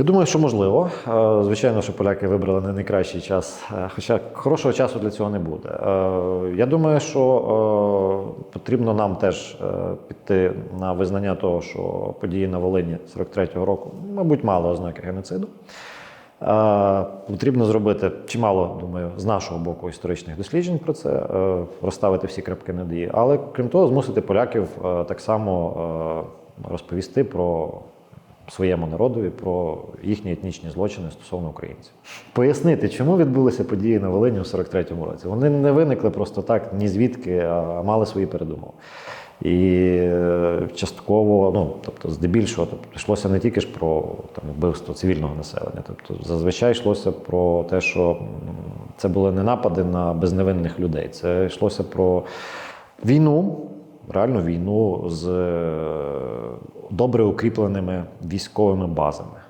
Я думаю, що можливо. Е, Звичайно, що поляки вибрали не найкращий час, е, хоча хорошого часу для цього не буде. Е, Я думаю, що потрібно нам теж піти на визнання того, що події на Волині 43-го року, мабуть, мали ознаки геноциду. Потрібно зробити чимало, думаю, з нашого боку історичних досліджень про це, розставити всі крапки над «і». Але крім того, змусити поляків так само розповісти про своєму народові, про їхні етнічні злочини стосовно українців. Пояснити, чому відбулися події на Волині у 43-му році. Вони не виникли просто так, ні звідки, а мали свої передумови. І е, частково, ну тобто, здебільшого, тобто йшлося не тільки ж про там вбивство цивільного населення. Тобто, зазвичай йшлося про те, що це були не напади на безневинних людей. Це йшлося про війну, реальну війну з е, добре укріпленими військовими базами.